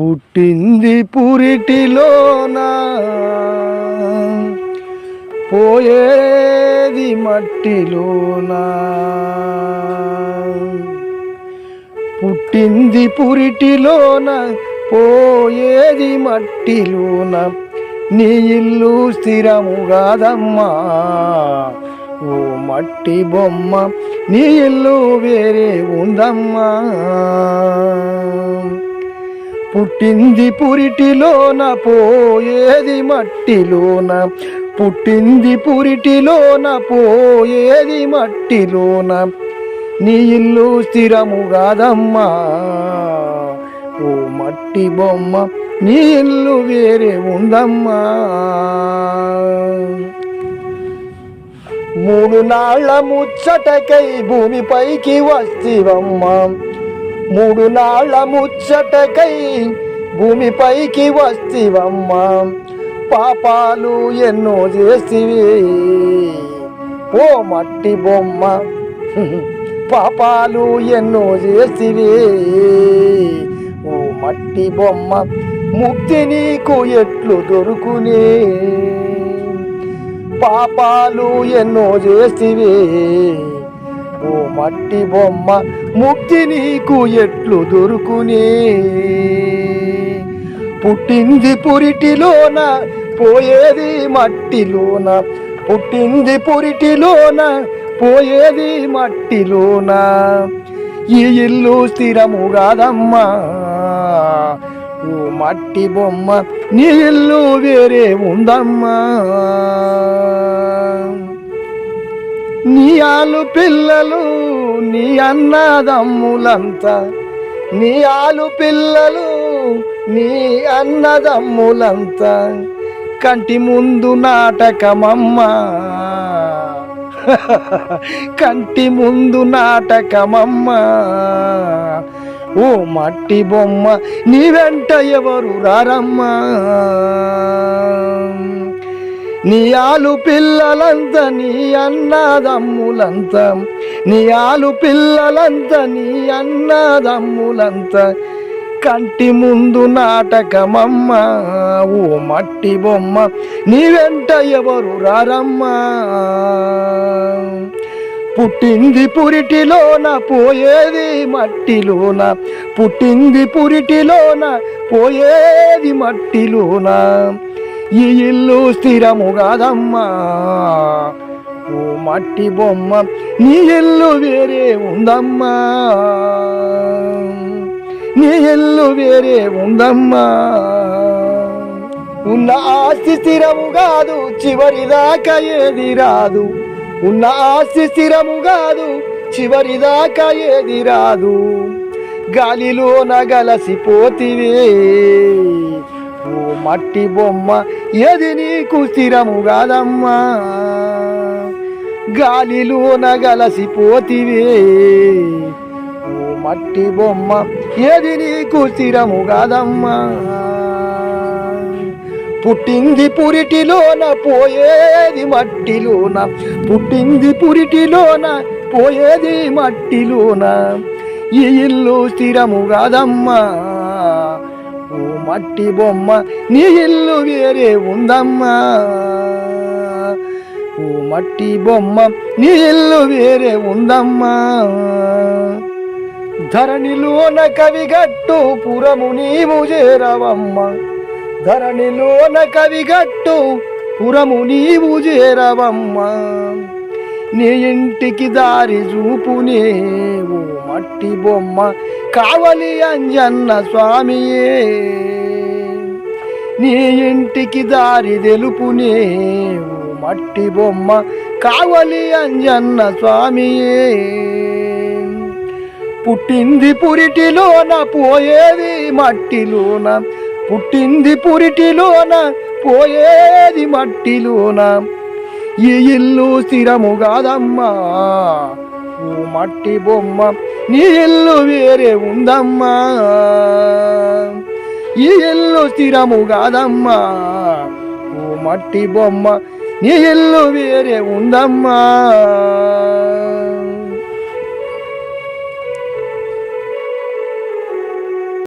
పుట్టింది పురిటిలోన. పోయేది మట్టిలోన. పుట్టింది పురిటిలోన పోయేది మట్టిలోన. నీ ఇల్లు స్థిరము కాదమ్మా. ఓ మట్టి బొమ్మ నీ ఇల్లు వేరే ఉందమ్మా. పుట్టింది పురిటిలోన పోయేది మట్టిలోన. పుట్టింది పురిటిలోన పోయేది మట్టిలోన. నీ ఇల్లు స్థిరము కాదమ్మా. ఓ మట్టి బొమ్మ నీ ఇల్లు వేరే ఉందమ్మా. మూడు నాళ్ళ ముచ్చటకై భూమిపైకి వస్తివమ్మా. మూడు నాళ్ళ ముచ్చటకై భూమిపైకి వస్తివమ్మా. పాపాలు ఎన్నో చేసివి. ఓ మట్టి బొమ్మ. పాపాలు ఎన్నో చేసివి. ఓ మట్టి బొమ్మ ముక్తి నీకు ఎట్లు దొరుకునే? పాపాలు ఎన్నో చేసివి. మట్టి బొమ్మ ముక్తి నీకు ఎట్లు దొరుకునే? పుట్టింది పురిటిలోన పోయేది మట్టిలోన. పుట్టింది పురిటిలోన పోయేది మట్టిలోన. ఈ ఇల్లు స్థిరము కాదమ్మా. ఓ మట్టి బొమ్మ నీ ఇల్లు వేరే ఉందమ్మా. నీ ఆలు పిల్లలు నీ అన్నదమ్ములంతా. నీ ఆలు పిల్లలు నీ అన్నదమ్ములంతా. కంటి ముందు నాటకమమ్మా. కంటి ముందు నాటకమమ్మా. ఓ మట్టి బొమ్మ నీ వెంట ఎవరు రారమ్మా? నియాలు పిల్లలంత నీ అన్నదమ్ములంత. నియాలు పిల్లలంత నీ అన్నదమ్ములంత. కంటి ముందు నాటకమమ్మ ఓ మట్టి బొమ్మ. నీ వెంట ఎవరు రారమ్మా? పుట్టింది పురిటిలోన పోయేది మట్టిలోన. పుట్టింది పురిటిలోన పోయేది మట్టిలోన. ఈ ఇల్లు స్థిరము కాదమ్మా. ఓ మట్టి బొమ్మ నీ ఇల్లు వేరే ఉందమ్మా. నీ ఇల్లు వేరే ఉందమ్మా. ఉన్న ఆస్తి స్థిరము కాదు చివరిదాకా ఏది రాదు. ఉన్న ఆస్తి స్థిరము కాదు చివరిదాకా ఏది రాదు. గాలిలోన నగలసిపోతివే మట్టి బొమ్మ ఏది నీకు స్థిరము కాదమ్మా? గాలిలోన గలసిపోతివే. ఓ మట్టి బొమ్మ ఏది నీకు స్థిరము కాదమ్మా? పుట్టింది పురిటిలోన పోయేది మట్టిలోన పుట్టింది పురిటిలోన పోయేది మట్టిలోన. ఈ ఇల్లు స్థిరము కాదమ్మా. ఓ మట్టి బొమ్మ నీ ఇల్లు వేరే ఉందమ్మా. ఓ మట్టి బొమ్మ నీ ఇల్లు వేరే ఉందమ్మా. ధరణిలోన కవిగట్టు పురము నీవు చేరవమ్మ. ధరణిలోన కవిగట్టు పురము నీవు చేరవమ్మ. నీ ఇంటికి దారి చూపునే ఓ మట్టి బొమ్మ కావలి అంజన్న స్వామియే. నీ ఇంటికి దారి తెలుపునే ఓ మట్టి బొమ్మ కావలి అంజన్న స్వామియే. పుట్టింది పురిటిలోన పోయేది మట్టిలోన పుట్టింది పురిటిలోన పోయేది మట్టిలోన. ఈ ఇల్లు స్థిరము కాదమ్మా? ఓ మట్టి బొమ్మ నీ ఇల్లు వేరే ఉందమ్మా. ఈ ఇల్లు స్థిరము కాదమ్మా? ఓ మట్టి బొమ్మ నీ ఇల్లు వేరే ఉందమ్మా.